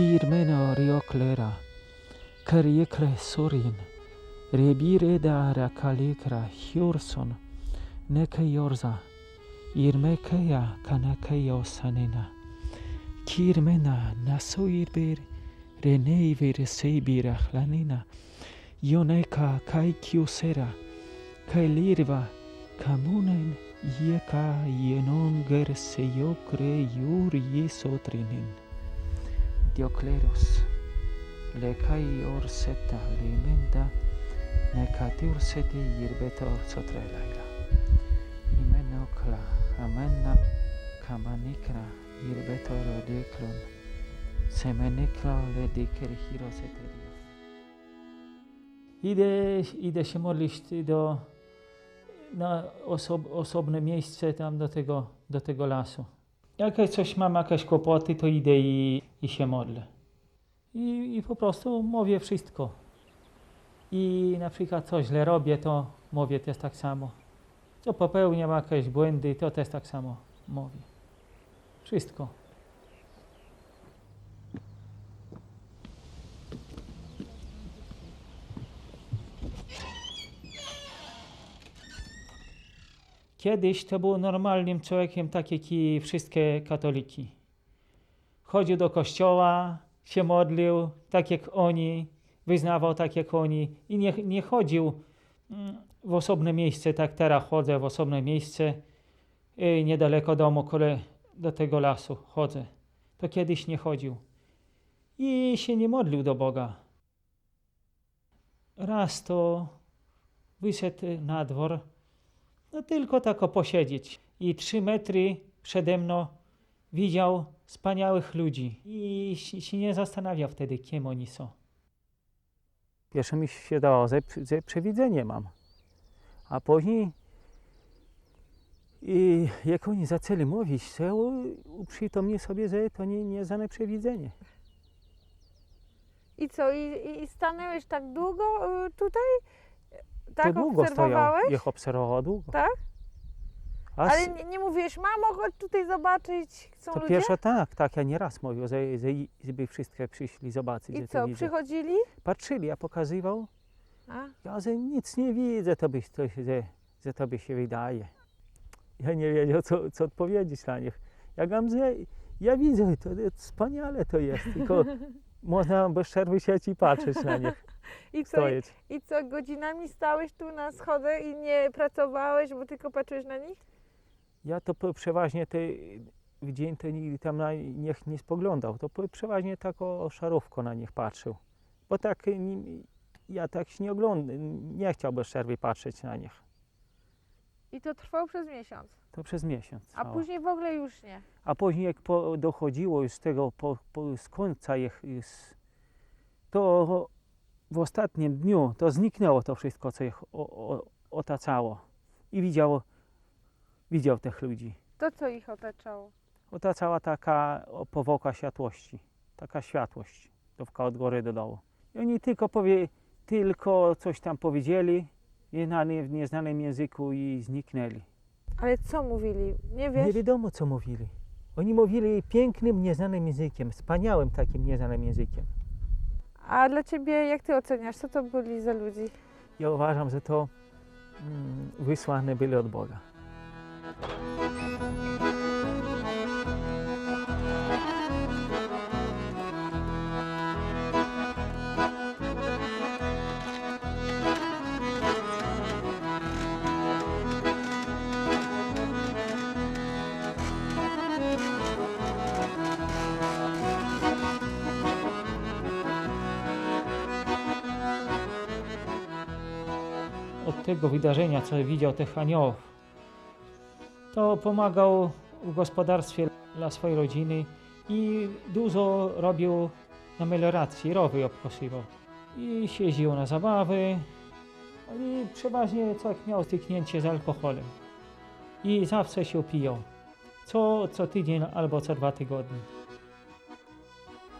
Kirmena rioklera, kariekre sorin, rebire dara kalekra hjorson, neke yorza, irmekeya kanakeya sanena. Kirmena nasoirbir, reneivir seibir ahlanena, ioneka kai kiusera, kai lirva, kamunen ieka ienon ger seyokre yur yesotrenin. Diocleros, le kai orseta lementa, ne katiur sete irbeta orsotrelaila. Imenokla, amenna, kamanikra, irbeta rodeklon, semenikla le diker hiroseterio. Idę, idę się modlić do, na osob, osobne miejsce tam do tego, do tego lasu. Jak coś mam, jakieś kłopoty, to idę i, i się modlę. I, I po prostu mówię wszystko. I na przykład co źle robię, to mówię też tak samo. Co popełniam jakieś błędy, to też tak samo mówię. Wszystko. Kiedyś to był normalnym człowiekiem, tak jak i wszystkie katoliki. Chodził do kościoła, się modlił, tak jak oni, wyznawał tak jak oni i nie, nie chodził mm, w osobne miejsce, tak teraz chodzę w osobne miejsce, y, niedaleko domu, które do tego lasu chodzę. To kiedyś nie chodził. I się nie modlił do Boga. Raz to wyszedł na dwór, no tylko tak o posiedzieć. I trzy metry przede mną widział wspaniałych ludzi. I się- nie zastanawiał wtedy, kim oni są. Pierwsze mi się dało, że, że przewidzenie mam. A później, i jak oni zaczęli mówić, to uprzytomnię sobie, że to nie, nie żadne przewidzenie. I co, i, i- i stanęłeś tak długo y, tutaj? Tak to długo stoją, ich obserwował długo. Tak? A Ale nie, nie mówiłeś, mamo, chodź tutaj zobaczyć, chcą to ludzie? pierwsze tak, tak, ja nieraz mówił, że, że, żeby wszystkie przyszli zobaczyć, I że co, to widzę. przychodzili? Patrzyli, ja pokazywał, A? ja że nic nie widzę, to by, to, że, że tobie się wydaje. Ja nie wiedział, co, co odpowiedzieć na nich. Ja gam, że ja widzę, to jest wspaniale to jest, tylko można bez przerwy siedzieć i patrzeć na nich, I co, stoić. I co, godzinami stałeś tu na schodach i nie pracowałeś, bo tylko patrzyłeś na nich? Ja to przeważnie te, w dzień to nigdy tam na nich nie spoglądał, to przeważnie tak o, o szarówko na nich patrzył. Bo tak y, ja tak się nie oglądam, nie chciał bez przerwy patrzeć na nich. I to trwało przez miesiąc. To przez miesiąc. A później w ogóle już nie. A później jak po, dochodziło już z tego, po, po, z końca ich, to w ostatnim dniu to zniknęło to wszystko, co ich o, o, otaczało. I widział, widział tych ludzi. To co ich otaczało? Otaczała taka powłoka światłości, taka światłość dookoła od góry do dołu. I oni tylko, powie, tylko coś tam powiedzieli w nieznanym języku i zniknęli. Ale co mówili? Nie wiesz? Nie wiadomo, co mówili. Oni mówili pięknym, nieznanym językiem, wspaniałym takim nieznanym językiem. A dla ciebie, jak ty oceniasz, co to byli za ludzi? Ja uważam, że to mm, wysłane byli od Boga. Od tego wydarzenia, co widział tych aniołów, to pomagał w gospodarstwie dla swojej rodziny i dużo robił na melioracji, rowy obkosywał. I się jeździł na zabawy i przeważnie co miał styknięcie z alkoholem. I zawsze się pijał. Co, co tydzień albo co dwa tygodnie.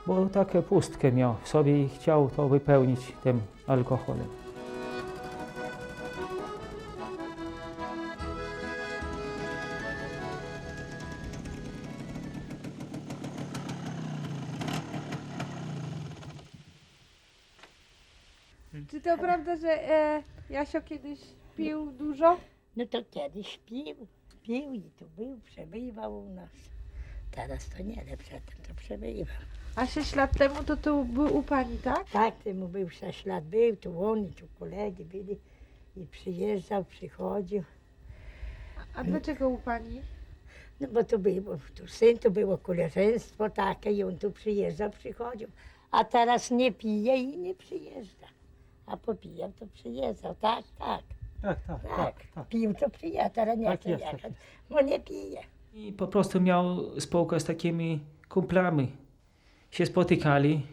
Bo takie pustkę miał w sobie i chciał to wypełnić tym alkoholem. Prawda, że e, Jasio kiedyś pił dużo? No to kiedyś pił, pił i tu był, przebywał u nas. Teraz to nie, ale przedtem to przebywał. A 6 lat temu to tu był u pani, tak? Tak, temu był 6 lat, był tu on i tu koledzy byli i przyjeżdżał, przychodził. A dlaczego u pani? No bo to było, tu syn, to było koleżeństwo takie i on tu przyjeżdżał, przychodził. A teraz nie pije i nie przyjeżdża. A popijał, to przyjeżdżał, tak, tak, Tak, tak, tak. Pił, to przyjeżdża, teraz nie Tak chce jest, tak jechać, bo nie pije. I po prostu miał spółkę z takimi kumplami. Się spotykali,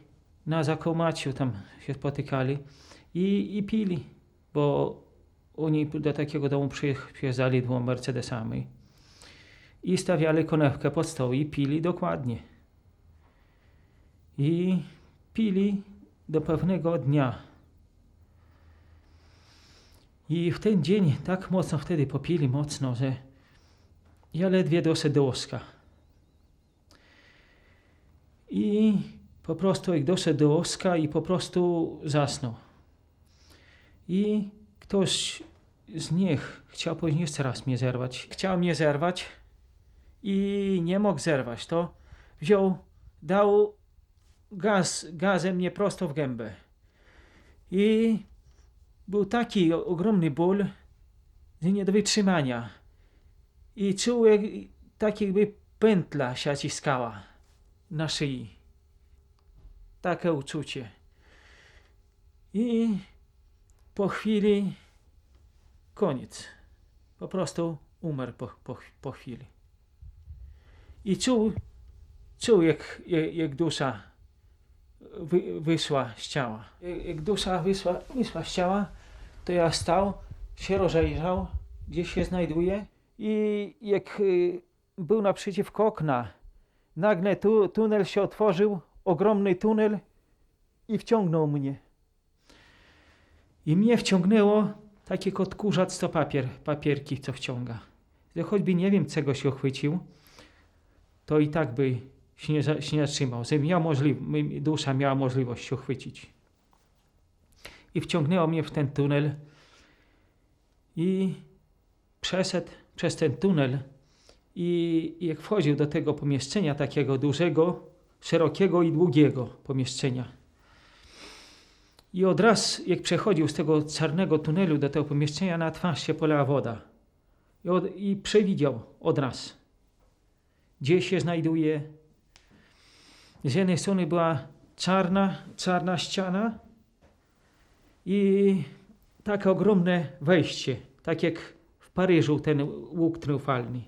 na zakomaciu tam się spotykali i, i pili, bo oni do takiego domu przyje- przyjeżdżali dwoma Mercedesami i stawiali konewkę pod stoł i pili dokładnie. I pili do pewnego dnia. I w ten dzień tak mocno wtedy popili mocno, że ja ledwie doszedł do łoska. I po prostu jak doszedł do łoska i po prostu zasnął. I ktoś z nich chciał później jeszcze raz mnie zerwać. Chciał mnie zerwać i nie mógł zerwać. To wziął, dał gaz, gazem mnie prosto w gębę. I był taki ogromny ból, że nie do wytrzymania. I czuł jak, tak jakby pętla się ciskała na szyi. Takie uczucie. I po chwili koniec. Po prostu umarł po, po, po chwili. I czuł, czuł jak, jak, jak dusza wy, wyszła z ciała. Jak, jak dusza wyszła, wyszła z ciała, to ja stał, się rozejrzał, gdzie się znajduje i jak y, był naprzeciwko okna, nagle tu, tunel się otworzył, ogromny tunel i wciągnął mnie. I mnie wciągnęło takie odkurzacz to papier, papierki, co wciąga. Że choćby nie wiem, czego się uchwycił, to i tak by się nie, się nie zatrzymał. Że miał możli- dusza miała możliwość się uchwycić. I wciągnęło mnie w ten tunel i przeszedł przez ten tunel i jak wchodził do tego pomieszczenia, takiego dużego, szerokiego i długiego pomieszczenia. I od raz, jak przechodził z tego czarnego tunelu do tego pomieszczenia, na twarz się polała woda. I, od, i przewidział od raz, gdzie się znajduje. Z jednej strony była czarna, czarna ściana i takie ogromne wejście, tak jak w Paryżu ten łuk triumfalny.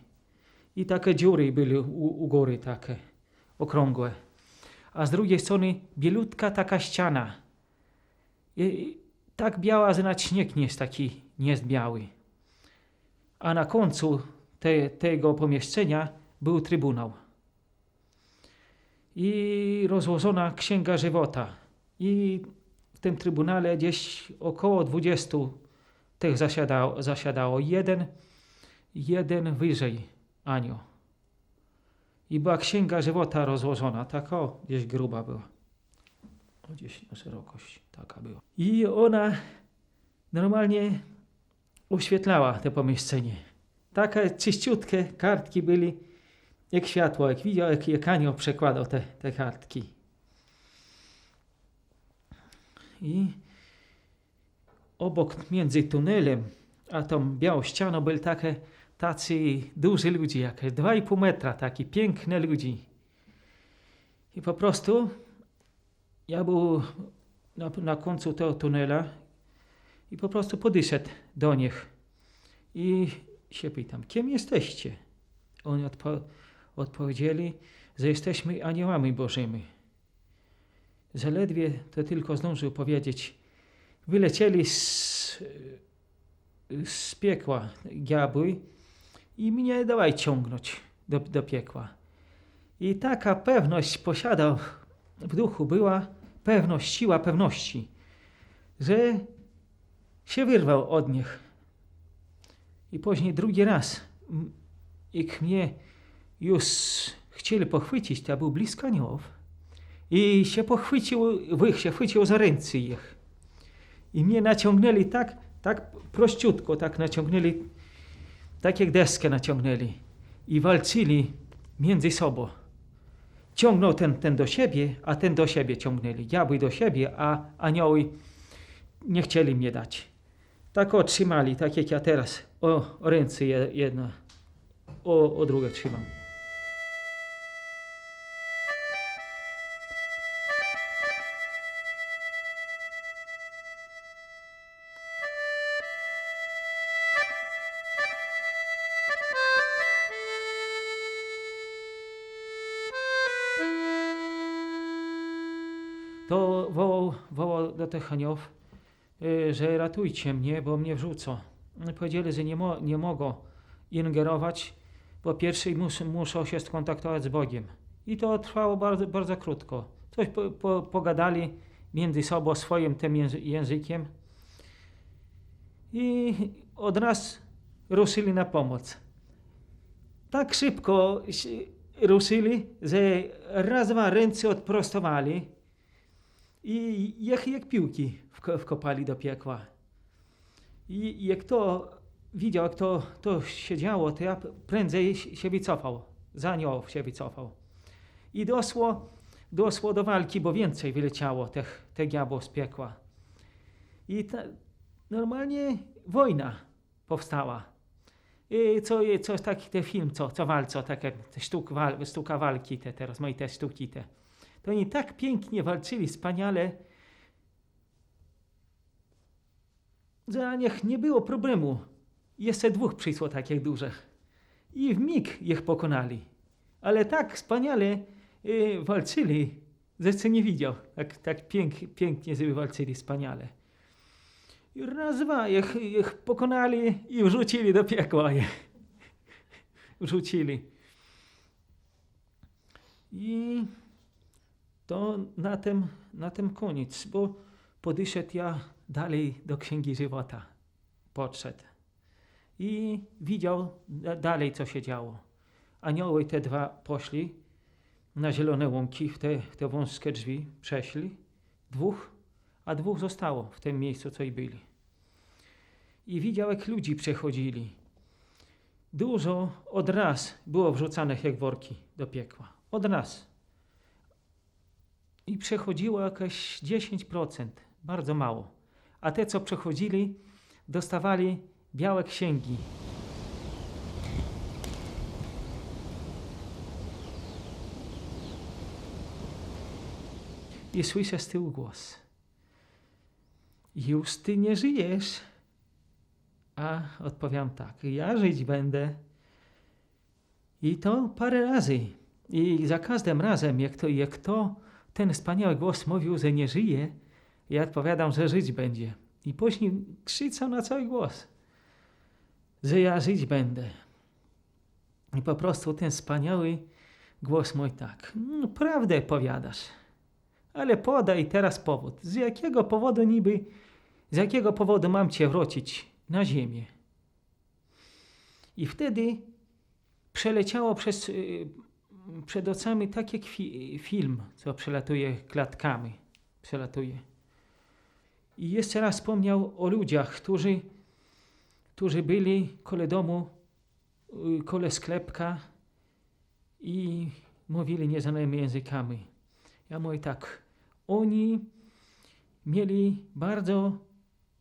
I takie dziury były u, u góry, takie okrągłe. A z drugiej strony bielutka taka ściana. I, tak biała, że nawet śnieg nie jest taki, nie jest biały. A na końcu te, tego pomieszczenia był trybunał. I rozłożona księga żywota. I w tym trybunale gdzieś około 20 tych zasiadało, zasiadało. Jeden, jeden wyżej anioł. I była księga żywota rozłożona, tak o, gdzieś gruba była. O, gdzieś na szerokość taka była. I ona normalnie oświetlała to pomieszczenie. Takie czyściutkie kartki byli, jak światło, jak widział, jak, jak anioł przekładał te, te kartki. I obok, między tunelem a tą białą ścianą byli takie tacy duży ludzie, jakieś 2,5 metra, taki piękne ludzi. I po prostu ja był na, na końcu tego tunela i po prostu podeszedł do nich i się pytam, kim jesteście? Oni odpo odpowiedzieli, że jesteśmy aniołami bożymi. Zaledwie to tylko zdążył powiedzieć, wylecieli z, z piekła diabły i mnie dawaj ciągnąć do, do piekła. I taka pewność posiadał w duchu była, pewność, siła pewności, że się wyrwał od nich. I później drugi raz, jak mnie już chcieli pochwycić, to był blisko aniołów. I się pochwycił, wych się chwycił za ręce ich. I mnie naciągnęli tak, tak prościutko, tak naciągnęli, tak jak deskę naciągnęli. I walczyli między sobą. Ciągnął ten, ten do siebie, a ten do siebie ciągnęli. Diabły do siebie, a anioły nie chcieli mnie dać. Tak otrzymali, tak jak ja teraz. O, ręce je- jedna, o, o drugie trzymam. Aniołów, y, że ratujcie mnie, bo mnie wrzucą. No Powiedzieli, że nie, mo, nie mogą ingerować, bo pierwszy mus, muszą się skontaktować z Bogiem. I to trwało bardzo, bardzo krótko. Coś po, po, pogadali między sobą swoim tym języ- językiem i od nas ruszyli na pomoc. Tak szybko ruszyli, że raz, dwa ręce odprostowali i jak, jak piłki wko- wkopali do piekła. I jak to widział, jak to, to się działo, to ja prędzej się wycofał. Za aniołów się wycofał. I doszło, do walki, bo więcej wyleciało tych, tych z piekła. I ta, normalnie wojna powstała. I co, i coś taki ten film, co, co walczą, takie sztuk, wal, sztuka walki, te te sztuki te. To oni tak pięknie walczyli, wspaniale, że niech nie było problemu. Jeszcze dwóch przyszło takich dużych. I w mig ich pokonali. Ale tak wspaniale y, walczyli, że nie widział. Tak, tak pięk, pięknie sobie walczyli, wspaniale. I raz, dwa ich, ich pokonali i wrzucili do piekła. je. Wrzucili. I to na tym, na tym koniec, bo podszedł ja dalej do Księgi Żywota. Podszedł. I widział da- dalej, co się działo. Anioły te dwa poszli na zielone łąki, w te, te wąskie drzwi przeszli. Dwóch, a dwóch zostało w tym miejscu, co i byli. I widział, jak ludzi przechodzili. Dużo od raz było wrzucanych jak worki do piekła. Od raz i przechodziło jakieś 10%, bardzo mało. A te, co przechodzili, dostawali białe księgi. I słyszę z tyłu głos. Już ty nie żyjesz. A odpowiadam tak, ja żyć będę. I to parę razy. I za każdym razem, jak to, jak to ten wspaniały głos mówił, że nie żyje, ja odpowiadam, że żyć będzie. I później krzyczał na cały głos, że ja żyć będę. I po prostu ten wspaniały głos mój tak, no, prawdę powiadasz, ale podaj teraz powód. Z jakiego powodu niby, z jakiego powodu mam cię wrócić na ziemię? I wtedy przeleciało przez, y, przed oczami tak jak fi, film, co przelatuje klatkami. Przelatuje. I jeszcze raz wspomniał o ludziach, którzy, którzy byli kole domu, y, kole sklepka i mówili nieznanymi językami. Ja mówię tak, oni mieli bardzo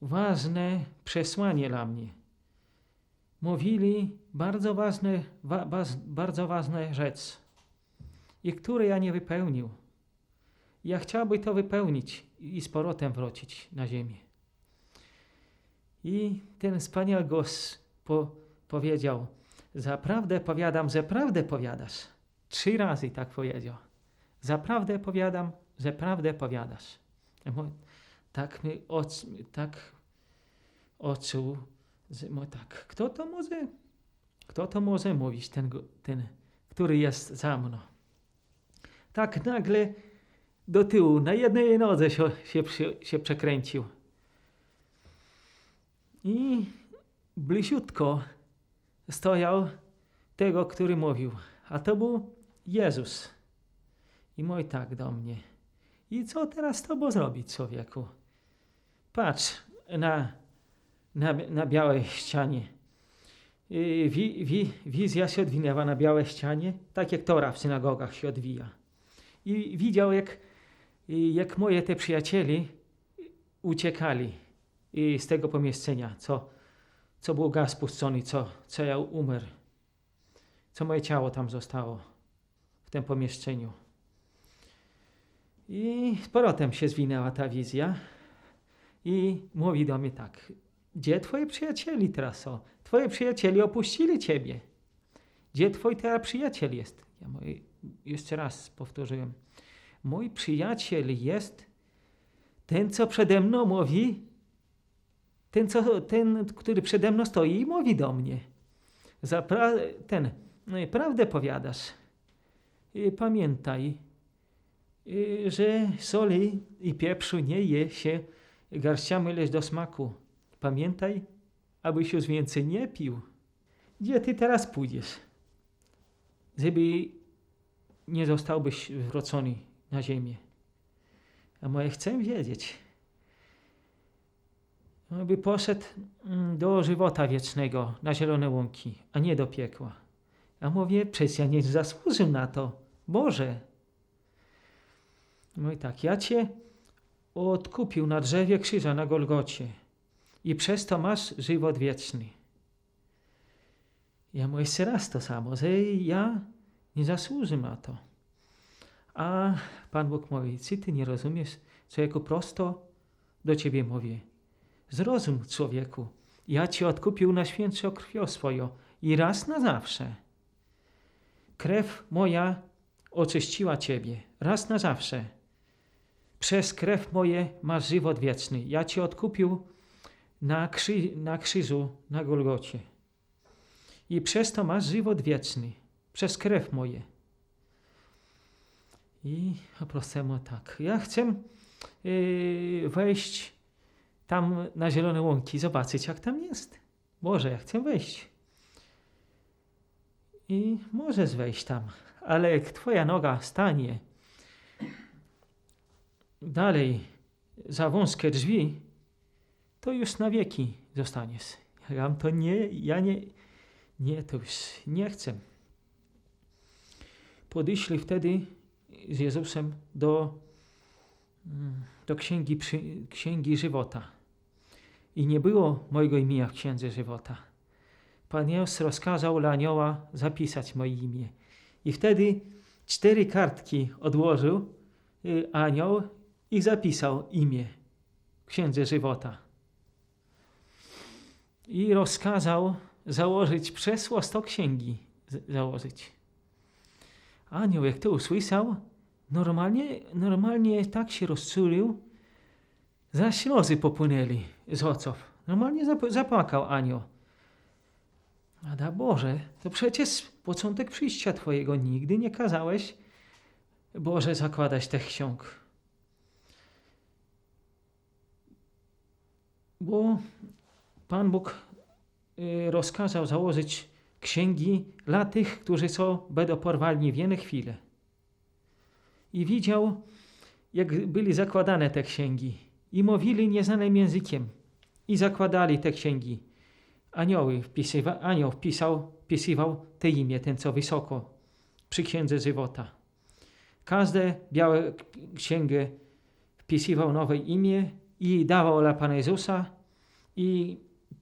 ważne przesłanie dla mnie. Mówili bardzo ważne, wa, bardzo ważne rzecz, i które ja nie wypełnił. Ja chciałbym to wypełnić i z powrotem wrócić na ziemię. I ten wspaniały głos po, powiedział, zaprawdę powiadam, że prawdę powiadasz. Trzy razy tak powiedział. Zaprawdę powiadam, że prawdę powiadasz. Tak mi oc, tak oczu, że tak, kto to może, kto to może mówić, ten, ten, który jest za mną. Tak nagle do tyłu, na jednej nodze się, się, się przekręcił. I bliziutko stojał tego, który mówił. A to był Jezus. I mój tak do mnie. I co teraz z tobą zrobić, człowieku? patrz na, na, na białej ścianie. Wi, wi, wizja się odwinęła na białej ścianie, tak jak Tora w synagogach się odwija. I widział, jak, jak moje te przyjacieli uciekali i z tego pomieszczenia, co, co był gaz puszczony, co, co ja umarł, co moje ciało tam zostało w tym pomieszczeniu. I z powrotem się zwinęła ta wizja i mówi do mnie tak, gdzie twoje przyjacieli teraz są? Twoje przyjacieli opuścili ciebie. Gdzie twój teraz przyjaciel jest? Ja mówię, jeszcze raz powtórzyłem. Mój przyjaciel jest ten, co przede mną mówi, ten, co, ten który przede mną stoi i mówi do mnie. Zapra- ten, no prawdę powiadasz. Pamiętaj, y, że soli i pieprzu nie je się garściami lecz do smaku. Pamiętaj, abyś już więcej nie pił. Gdzie ty teraz pójdziesz? Żeby nie zostałbyś wrócony na ziemię. A moje chcę wiedzieć. Aby poszedł mm, do żywota wiecznego na zielone łąki, a nie do piekła. A mówię, przecież ja nie zasłużył na to. Boże. No i tak, ja cię odkupił na drzewie krzyża na Golgocie i przez to masz żywot wieczny. Ja mówię jeszcze raz to samo, że ja nie zasłużę na to. A Pan Bóg mówi, czy ty nie rozumiesz, człowieku, prosto do ciebie mówię. Zrozum, człowieku, ja cię odkupił na świętsze krwią swoją i raz na zawsze. Krew moja oczyściła ciebie, raz na zawsze. Przez krew moje masz żywot wieczny. Ja cię odkupił na, krzy, na krzyżu, na Golgocie. I przez to masz żywot wieczny. Przez krew moje. I po prostu tak. Ja chcę yy, wejść tam na zielone łąki, zobaczyć jak tam jest. Boże, ja chcę wejść. I możesz wejść tam, ale jak twoja noga stanie dalej za wąskie drzwi, to już na wieki zostaniesz. Ja to nie, ja nie, nie, to już nie chcę. Podeszli wtedy z Jezusem do, mm, do księgi, księgi żywota. I nie było mojego imienia w księdze żywota. Pan Jezus rozkazał dla anioła zapisać moje imię. I wtedy cztery kartki odłożył y, anioł i zapisał imię w księdze żywota. I rozkazał założyć przesło sto księgi. założyć. Anioł, jak to usłyszał, normalnie, normalnie tak się rozczulił, za ślozy popłynęli z oców. Normalnie zap- zapłakał anioł. A da Boże, to przecież początek przyjścia Twojego nigdy nie kazałeś, Boże, zakładać tych ksiąg. Bo Pan Bóg y, rozkazał założyć księgi dla tych, którzy są będą porwani w jedną chwilę. I widział, jak byli zakładane te księgi i mówili nieznanym językiem i zakładali te księgi. Anioły wpisywa, anioł wpisał, wpisywał te imię, ten co wysoko, przy księdze żywota. Każde białe księgę wpisywał nowe imię i dawał dla Pana Jezusa i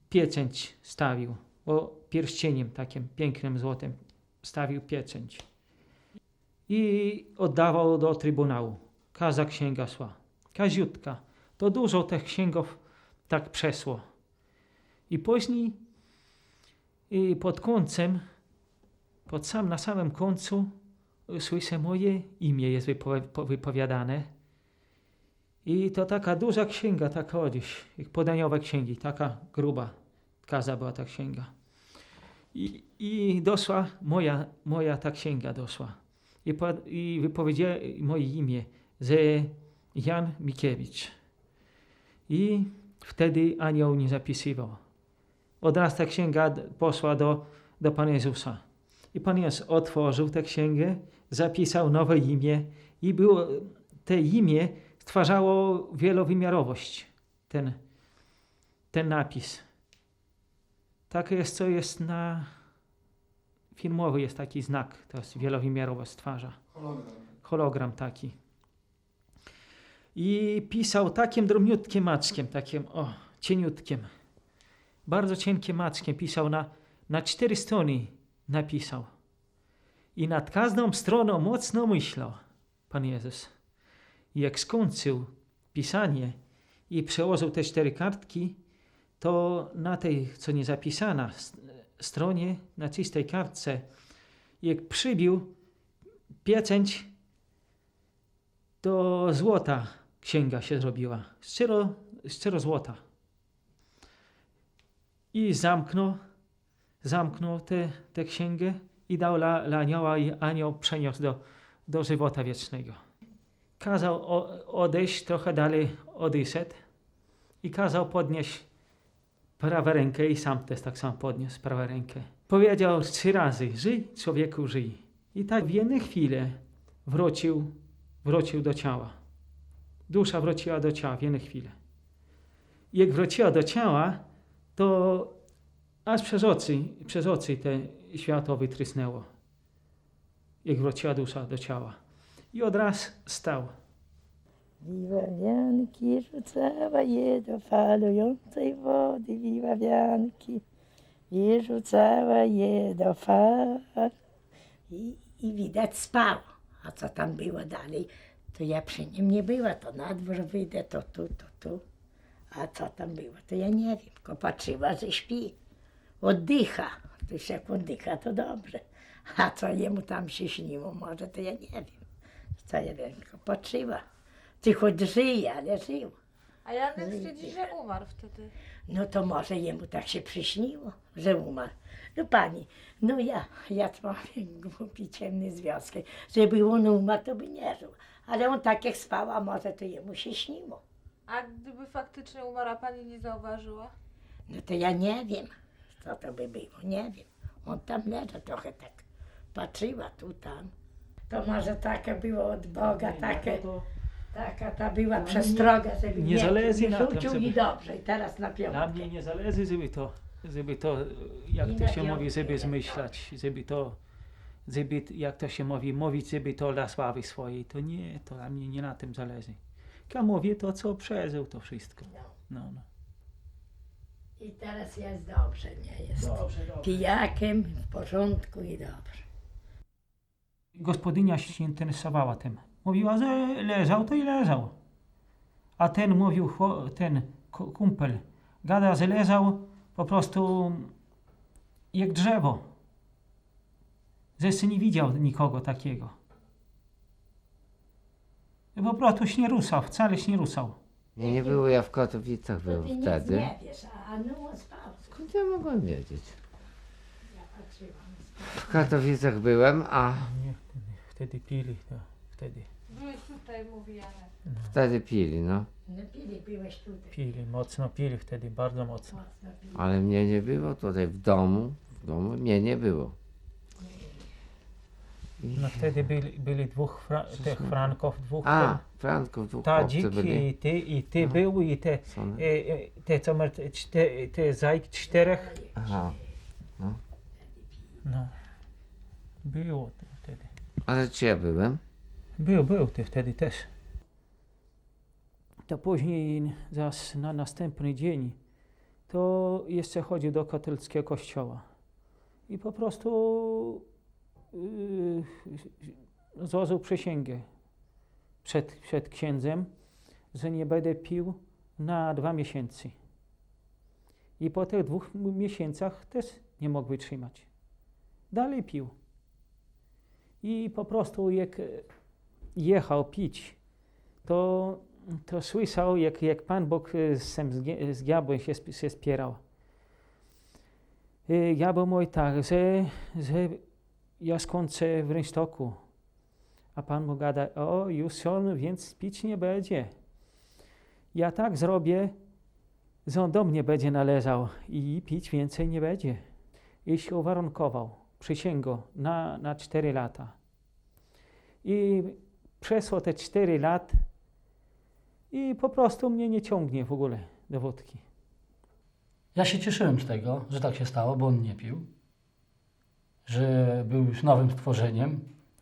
pieczęć stawił, bo pierścieniem takim pięknym złotem stawił pieczęć. I oddawał do trybunału. Każda księga szła. Kaziutka. To dużo tych księgów tak przesło. I później i pod końcem, pod sam, na samym końcu słyszę moje imię jest wypowi- po- wypowiadane. I to taka duża księga, taka odzież, podaniowe księgi, taka gruba. Kaza była ta księga. I, doszła moja, moja ta księga doszła. I, i wypowiedziała moje imię, że Jan Mikiewicz. I wtedy anioł nie zapisywał. Od razu ta księga poszła do, do Pana Jezusa. I Pan Jezus otworzył tę księgę, zapisał nowe imię i było, te imię stwarzało wielowymiarowość. Ten, ten napis. Tak jest, co jest na filmowy, jest taki znak, to jest wielowymiarowa stwarza. Hologram taki. I pisał takim drobniutkim maczkiem, takim o, cieniutkim. Bardzo cienkim maczkiem pisał na, na cztery strony napisał. I nad każdą stroną mocno myślał Pan Jezus. I jak skończył pisanie i przełożył te cztery kartki, to na tej, co nie zapisana stronie, na czystej kartce, jak przybił pieczęć, to złota księga się zrobiła. Szczero, szczero złota. I zamknął, zamknął tę tę księgę i dał dla, dla anioła i anioł przeniósł do, do żywota wiecznego. Kazał odejść trochę dalej odejszedł i kazał podnieść prawą rękę i sam też tak samo podniósł prawą rękę. Powiedział trzy razy, żyj człowieku, żyj. I tak w jednej chwili wrócił, wrócił do ciała. Dusza wróciła do ciała w jednej chwili. I jak wróciła do ciała, to aż przez oczy, przez oczy te światło wytrysnęło. Jak wróciła dusza do ciała. I od razu stał. Wiwawianki rzucała je do falującej wody, wiwawianki. I rzucała je do fal. I, I widać spał. A co tam było dalej, to ja przy nim nie była. To na dwór wyjdę, to tu, to tu. A co tam było, to ja nie wiem. Tylko patrzyła, że śpi. Oddycha. To jak oddycha, to dobrze. A co jemu tam się śniło, może to ja nie wiem. Co ja wiem, tylko patrzyła. Ty choć żyje, ale żył. A Janek stwierdzi, że umarł wtedy. No to może jemu tak się przyśniło, że umarł. No pani, no ja, ja człowiek głupi, ciemny związek. Żeby on umarł, to by nie żył. Ale on tak jak spał, a może to jemu się śniło. A gdyby faktycznie umarła, pani nie zauważyła? No to ja nie wiem, co to by było, nie wiem. On tam leżał trochę tak, patrzyła tu, tam. To może takie było od Boga, takie, taka ta była przestroga, żeby nie zależy nie na tym, rzucił żeby- i dobrze. I teraz na piątkę. mnie nie zależy, żeby to, żeby to, jak I to na się mówi, żeby zmyślać, żeby to, żeby, jak to się mówi, mówić, żeby to dla sławy swojej, to nie, to dla mnie nie na tym zależy. Ja mówię to, co przeżył, to wszystko. No. No, no. I teraz jest dobrze, nie jest. Dobrze, dobrze. Pijakiem w porządku i dobrze. Gospodynia się interesowała tym. Mówiła, że leżał, to i leżał. A ten mówił, ten ku- kumpel, gada, że leżał po prostu jak drzewo. Że jeszcze nie widział nikogo takiego. I Po prostu się nie ruszał, wcale się nie ruszał. Nie, nie było, ja w Katowicach To byłem ty nic wtedy. nie wiesz, a no spał. Skąd ja mogłem wiedzieć? Ja patrzyłam. W Katowicach byłem, a Nie, wtedy, wtedy pili, to, wtedy Byłeś tutaj, mówi Janek. wtedy pili, no. No pili, byłeś tutaj. pili, mocno pili wtedy, bardzo mocno. Mocno pili. Ale mnie nie było tutaj w domu. W domu mnie nie było. I... No wtedy byli, byli dwóch fra, tych Franków, dwóch A, Franków, dwóch Ta chłopcy dziki byli. i ty, i ty No. był i te, Co one? e, e, te co ma te, czte- te zajk czterech. Aha. No. Było to wtedy. Ale czy ja byłem? Był, był ty wtedy też. To później, zaś na następny dzień, to jeszcze chodził do katolickiego kościoła. I po prostu yy, złożył przysięgę przed, przed księdzem, że nie będę pił na dwa miesiące. I po tych dwóch miesiącach też nie mógł wytrzymać. Dalej pił. I po prostu jak jechał pić, to, to słyszał, jak, jak Pan Bóg e, z, zgie- z diabłem się, się spierał. E, Diabeł mówi tak, że, że ja skończę w rynsztoku. A Pan mu gada, o już on więc pić nie będzie. Ja tak zrobię, że on do mnie będzie należał i pić więcej nie będzie. I się uwarunkował, przysięgał na, na 4 lata. I przeszło te 4 lat i po prostu mnie nie ciągnie w ogóle do wódki. Ja się cieszyłem z tego, że tak się stało, bo on nie pił, że był już nowym stworzeniem.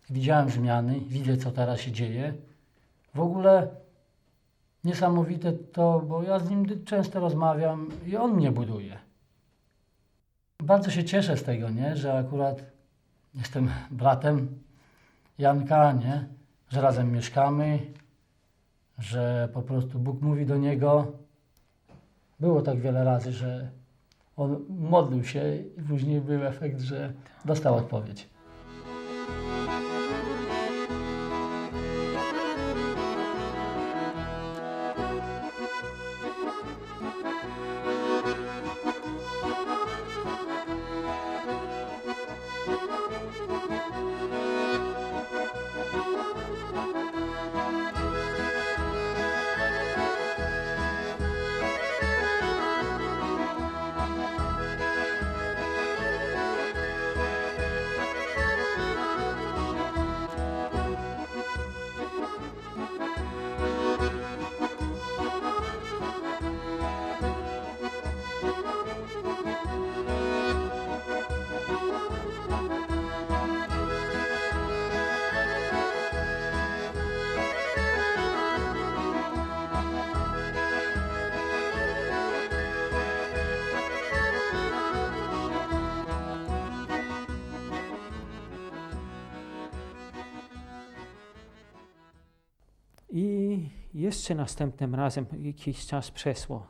Widziałem zmiany, widzę co teraz się dzieje. W ogóle niesamowite to, bo ja z nim często rozmawiam i on mnie buduje. Bardzo się cieszę z tego, nie, że akurat jestem bratem Janka, nie, że razem mieszkamy, że po prostu Bóg mówi do niego. Było tak wiele razy, że on modlił się i później był efekt, że dostał odpowiedź. I jeszcze następnym razem jakiś czas przeszło.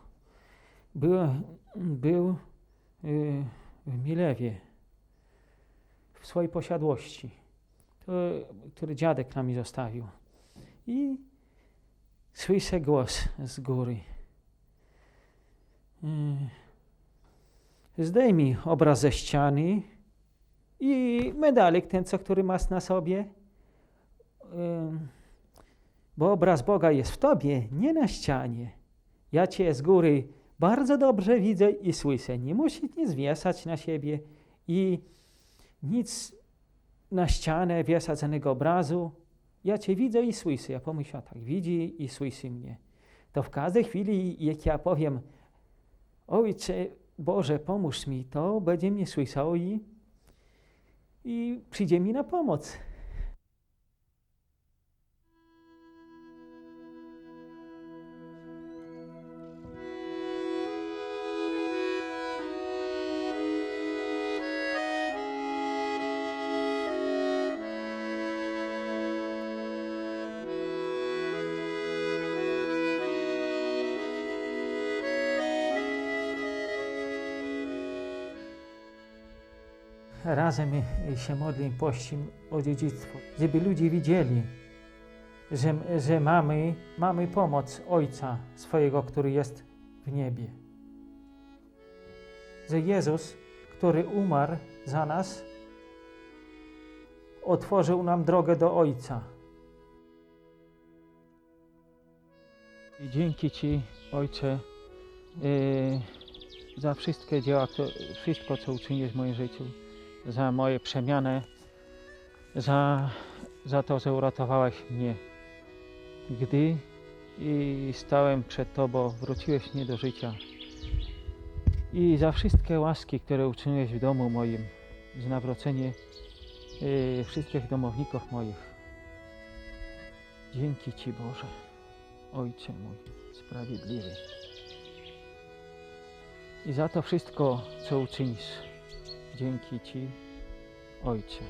Był, był y, w Milewie, w swojej posiadłości, to, który dziadek nam zostawił. I słyszę głos z góry. Y, Zdejmij obraz ze ściany i medalik ten, co który masz na sobie. Bo obraz Boga jest w tobie, nie na ścianie. Ja cię z góry bardzo dobrze widzę i słyszę. Nie musisz nic wieszać na siebie i nic na ścianę wieszać żadnego obrazu. Ja cię widzę i słyszę. Ja pomyślałem tak, widzi i słyszy mnie. To w każdej chwili, jak ja powiem, Ojcze Boże, pomóż mi, to będzie mnie słyszał i, i przyjdzie mi na pomoc. Razem się modlimy, pościmy o dziedzictwo, żeby ludzie widzieli, że, że mamy, mamy pomoc Ojca swojego, który jest w niebie. Że Jezus, który umarł za nas, otworzył nam drogę do Ojca. I dzięki Ci, Ojcze, yy, za wszystkie dzieła, kto- wszystko, co uczyniłeś w moim życiu za moje przemianę, za, za to, że uratowałeś mnie. Gdy i stałem przed Tobą, wróciłeś mnie do życia. I za wszystkie łaski, które uczyniłeś w domu moim, za nawrócenie y, wszystkich domowników moich. Dzięki Ci Boże, Ojcze mój sprawiedliwy. I za to wszystko, co uczynisz. Dzięki Ci, Ojcze.